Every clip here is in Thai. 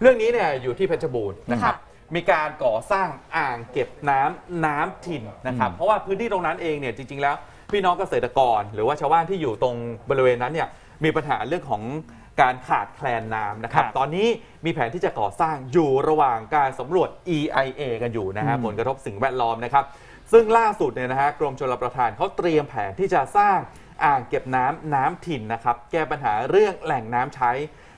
เรื่องนี้เนี่ยอยู่ที่เพชรบูรณ์นะครับค่ะมีการก่อสร้างอ่างเก็บน้ำน้ำถิ่นนะครับอืมเพราะว่าพื้นที่ตรงนั้นเองเนี่ยจริง ๆ แล้วพี่น้องเกษตรกร หรือว่าชาวบ้านที่อยู่ตรงบริเวณนั้นเนี่ยมีปัญหาเรื่องของการขาดแคลนน้ำนะครับ ครับ ตอนนี้มีแผนที่จะก่อสร้างอยู่ระหว่างการสำรวจ EIA กันอยู่นะฮะอืมผลกระทบสิ่งแวดล้อมนะครับ ซึ่งล่าสุดเนี่ยนะฮะกรมชลประทานเขาเตรียมแผนที่จะสร้างอ่างเก็บน้ำน้ำถิ่นนะครับ แก้ปัญหาเรื่องแหล่งน้ำใช้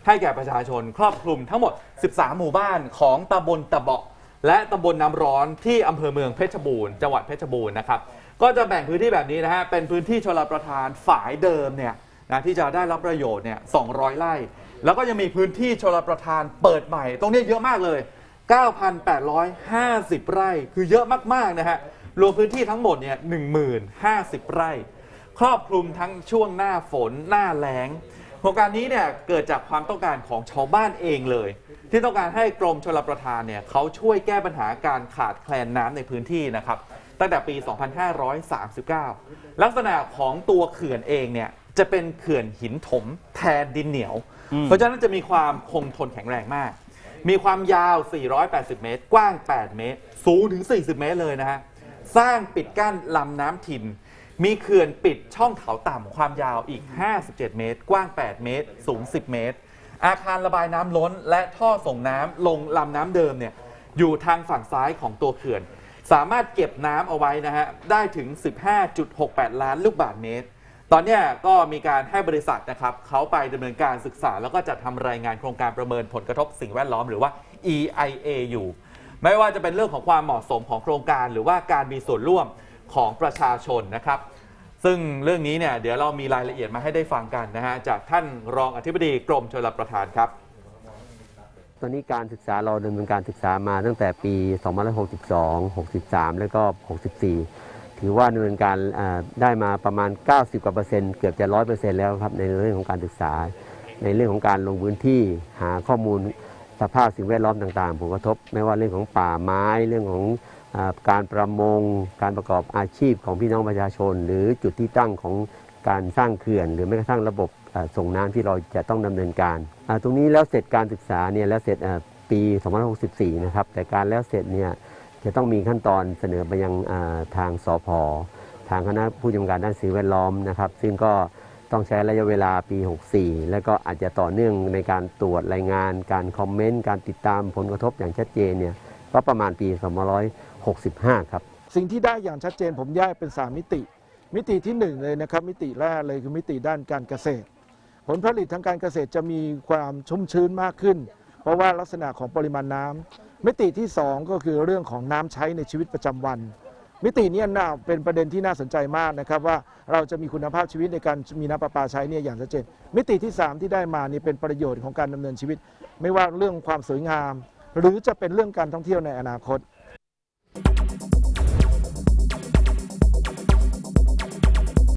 ให้แก่ประชาชนครอบคลุมทั้งหมด 13 หมู่บ้านของตำบลตะเบาะ และตำบลน้ำร้อนที่อำเภอเมืองเพชรบูรณ์จังหวัดเพชรบูรณ์นะครับ ก็จะแบ่งพื้นที่แบบนี้นะฮะ เป็นพื้นที่ชลประทานฝายเดิมเนี่ยนะที่จะได้รับประโยชน์เนี่ย 200 ไร่ แล้วก็ยังมีพื้นที่ชลประทานเปิดใหม่ ตรงนี้เยอะมากเลย 9,850 ไร่ คือเยอะมากๆนะฮะ รวมพื้นที่ทั้งหมดเนี่ย10,050 ไร่ ครอบคลุมทั้งช่วงหน้าฝนหน้าแล้งโครงการนี้เนี่ยเกิดจากความต้องการของชาวบ้านเองเลย ที่ต้องการให้กรมชลประทานเนี่ยเขาช่วยแก้ปัญหาการขาดแคลนน้ำในพื้นที่นะครับตั้งแต่ปี 2539 ลักษณะของตัวเขื่อนเองเนี่ยจะเป็นเขื่อนหินถมแทนดินเหนียว เพราะฉะนั้นจะมีความคงทนแข็งแรงมาก มีความยาว 480 เมตร กว้าง 8 เมตร สูงถึง 40 เมตรเลยนะฮะ สร้างปิดกั้นลำน้ำถิ่นมีเขื่อนปิดช่องเขาต่ำความยาวอีก 57 เมตร กว้าง 8 เมตร สูง 10 เมตร อาคารระบายน้ำล้น และท่อส่งน้ำลงลำน้ำเดิมเนี่ยอยู่ทางฝั่งซ้ายของตัวเขื่อน สามารถเก็บน้ำเอาไว้นะฮะได้ถึง 15.68 ล้านลูกบาศก์เมตร ตอนนี้ก็มีการให้บริษัทนะครับเขาไปดำเนินการศึกษา แล้วก็จัดทำรายงานโครงการประเมินผลกระทบสิ่งแวดล้อมหรือว่า EIA อยู่ ไม่ว่าจะเป็นเรื่องของความเหมาะสมของโครงการ หรือว่าการมีส่วนร่วมของประชาชนนะครับ ซึ่งเรื่องนี้เนี่ยเดี๋ยวเรามีรายละเอียดมาให้ได้ฟังกันนะฮะจากท่านรองอธิบดีกรมชลประทานครับ ตอนนี้การศึกษาเราดำเนินการศึกษามาตั้งแต่ปี2562 63 แล้วก็ 64 ถือว่าดำเนินการได้มาประมาณ 90กว่าเปอร์เซ็นต์เกือบจะ 100เปอร์เซ็นแล้วครับในเรื่องของการศึกษา ในเรื่องของการลงพื้นที่หาข้อมูล สภาพสิ่งแวดล้อมต่างๆผลกระทบ ไม่ว่าเรื่องของป่าไม้เรื่องของอการประมง การประกอบอาชีพของพี่น้องประชาชน หรือจุดที่ตั้งของการสร้างเขื่อน หรือแม้กระทั่งระบบส่งน้ำที่เราจะต้องดำเนินการ ตรงนี้แล้วเสร็จการศึกษาเนี่ยแล้วเสร็จปี2564 นะครับ แต่การแล้วเสร็จเนี่ยจะต้องมีขั้นตอนเสนอไปยังทางสพทางคณะผู้จัดการด้านสิ่งแวดล้อมนะครับ ซึ่งก็ ต้องใช้ระยะเวลาปี 64 แล้วก็อาจจะต่อเนื่องในการตรวจรายงาน การคอมเมนต์ การติดตามผลกระทบอย่างชัดเจนเนี่ยก็ประมาณปี 2565 ครับ สิ่งที่ได้อย่างชัดเจนผมแยกเป็น 3 มิติ มิติที่ 1 เลยนะครับ มิติแรกเลยคือมิติด้านการเกษตร ผลผลิตทางการเกษตรจะมีความชุ่มชื้นมากขึ้น เพราะว่าลักษณะของปริมาณน้ำมิติที่ 2 ก็คือเรื่องของน้ำใช้ในชีวิตประจำวัน มิติเนี้น่าเป็นประเด็นที่น่าสนใจมากนะครับว่าเราจะมีคุณภาพชีวิตในการมีน้ำประปาใช้เนี่ยอย่างชัดเจนมิติที่ 3 ที่ได้มานี่เป็นประโยชน์ของการดำเนินชีวิต ไม่ว่าเรื่องความสวยงาม หรือจะเป็นเรื่องการท่องเที่ยวในอนาคต